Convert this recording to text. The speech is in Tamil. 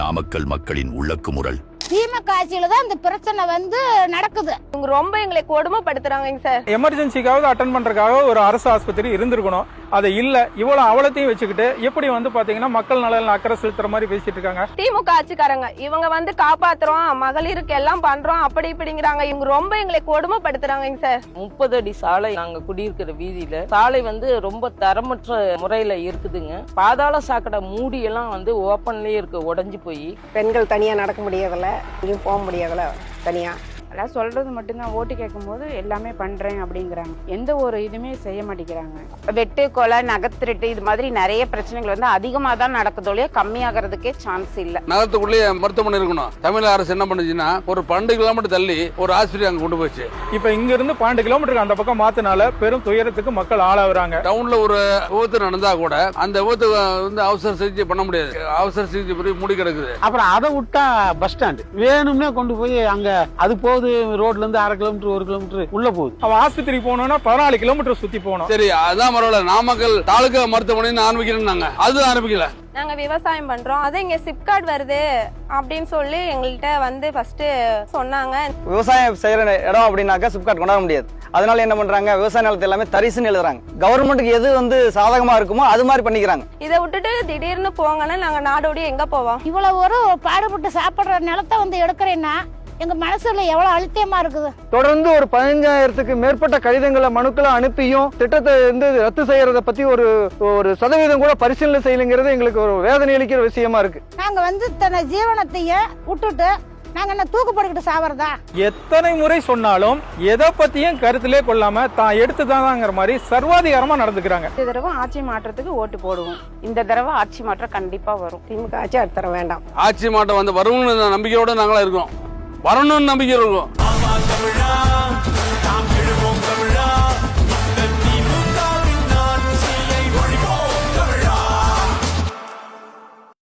நாமக்கல் மக்களின் உள்ளக்குமுறல் திமுக ஆட்சியில தான் இந்த பிரச்சனை வந்து நடக்குது. இவங்க ரொம்ப எங்களை கொடுமைப்படுத்துறாங்க சார். எமர்ஜென்சிக்காவது அட்டன் பண்றதுக்காக ஒரு அரசு ஆஸ்பத்திரி இருந்திருக்கணும். அது இல்ல. இவ்வளவு அவலத்தையும் வச்சுக்கிட்டு எப்படி வந்து பாத்தீங்கன்னா மக்கள் நலன் அக்கறை செலுத்துற மாதிரி பேசிட்டு இருக்காங்க. திமுக ஆட்சிக்காரங்க இவங்க வந்து காப்பாத்துறோம் மகளிருக்கு எல்லாம் பண்றோம் அப்படி இப்படிங்கிறாங்க. இவங்க ரொம்ப எங்களை கொடுமைப்படுத்துறாங்க சார். முப்பது அடி சாலை நாங்க குடியிருக்கிற வீதியில சாலை வந்து ரொம்ப தரமற்ற முறையில இருக்குதுங்க. பாதாள சாக்கடை மூடி எல்லாம் வந்து ஓப்பன்லயே இருக்கு உடைஞ்சு போய். பெண்கள் தனியாக நடக்க முடியறதில்ல எங்கேயும் போக முடியறதில்ல தனியாக அதெல்லாம் சொல்றது மட்டும்தான் ஓட்டு கேட்கும்போது எல்லாமே பண்றேன் அப்படிங்கிறாங்க. எந்த ஒரு இதுவுமே செய்ய மாட்டேங்கிறாங்க. வெட்டு கொலை நகத்திருட்டு இது மாதிரி நிறைய பிரச்சனைகள் வந்து அதிகமாக தான் நடக்குதோலயே கம்மியாகிறதுக்கே சான்ஸ் இல்லை. நகரத்துக்குள்ளேயே மருத்துவமனை இருக்கணும். தமிழக அரசு என்ன பண்ணுச்சுன்னா ஒரு பன்னெண்டு கிலோமீட்டர் தள்ளி ஒரு ஆஸ்பத்திரி அங்க கொண்டு போச்சு. இப்ப இங்க இருந்து பன்னெண்டு கிலோமீட்டருக்கு அந்த பக்கம் மாத்தினால பெரும் துயரத்துக்கு மக்கள் ஆளாகுறாங்க. டவுன்ல ஒரு விபத்து நடந்தா கூட அந்த விபத்து வந்து அவசர சிகிச்சை பண்ண முடியாது. அவசர சிகிச்சை பிரிவு மூடி கிடக்குது. அப்புறம் அதை விட்டா பஸ் ஸ்டாண்டு வேணும்னே கொண்டு போய் அங்க அது போகுது. ரோட்ல இருந்து அரை கிலோமீட்டர் ஒரு கிலோமீட்டர் உள்ள போகுது. அவன் ஆஸ்பத்திரி போகணும்னா பதினாலு கிலோமீட்டர் சுத்தி போகணும் சரி அதான் பரவாயில்ல. நாமக்கல் தாலுகா மருத்துவமனைன்னு ஆரம்பிக்கிறேன்னாங்க அது ஆரம்பிக்கல. நாங்க விவசாயம் பண்றோம். அதான் இங்க சிப்கார்டு வருது அப்படின்னு சொல்லி எங்கள்கிட்ட வந்து ஃபர்ஸ்ட் சொன்னாங்க. விவசாயம் செய்யற இடம் அப்படின்னாக்கா சிப்காட் கொண்டாட முடியாது. அதனால என்ன பண்றாங்க? விவசாய நிலத்தை எல்லாமே தரிசுன்னு எழுதுறாங்க. கவர்மெண்ட்டுக்கு எது வந்து சாதகமா இருக்குமோ அது மாதிரி பண்ணிக்கிறாங்க. இதை விட்டுட்டு திடீர்னு போங்கன்னா நாங்க நாடோடி எங்க போவோம்? இவ்வளவு ஒரு பாடுபட்டு சாப்பிடுற நிலத்தை வந்து எடுக்கிறேன்னா எங்க மனசுல எவ்வளவு அழுத்தமா இருக்குது? தொடர்ந்து ஒரு பதினஞ்சாயிரத்துக்கு மேற்பட்ட கடிதங்களை மனுக்களை அனுப்பியும் திட்டத்தை வந்து ரத்து செய்யறத பத்தி ஒரு ஒரு சதவீதம் கூட பரிசீலனை செய்யலைங்கிறது எங்களுக்கு ஒரு வேதனை அளிக்கிற விஷயமா இருக்கு. நாங்க வந்து தன்னை ஜீவனத்தையே விட்டுட்டு நாங்க என்ன தூக்குப்படுக்கிட்டு சாவறதா? எத்தனை முறை சொன்னாலும் எதை பத்தியும் கருத்திலே கொள்ளாம தான் எடுத்துதாங்கிற மாதிரி சர்வாதிகாரமா நடந்துக்கிறாங்க. இந்த தடவை ஆட்சி மாற்றத்துக்கு ஓட்டு போடுவோம். இந்த தடவை ஆட்சி மாற்றம் கண்டிப்பா வரும். திமுக ஆட்சி அடுத்த தர வேண்டாம். ஆட்சி மாட்டம் வந்து வரும்னு நம்பிக்கையோட நாங்களா இருக்கோம் வரணும்னு நம்பிக்கை இருக்கும்.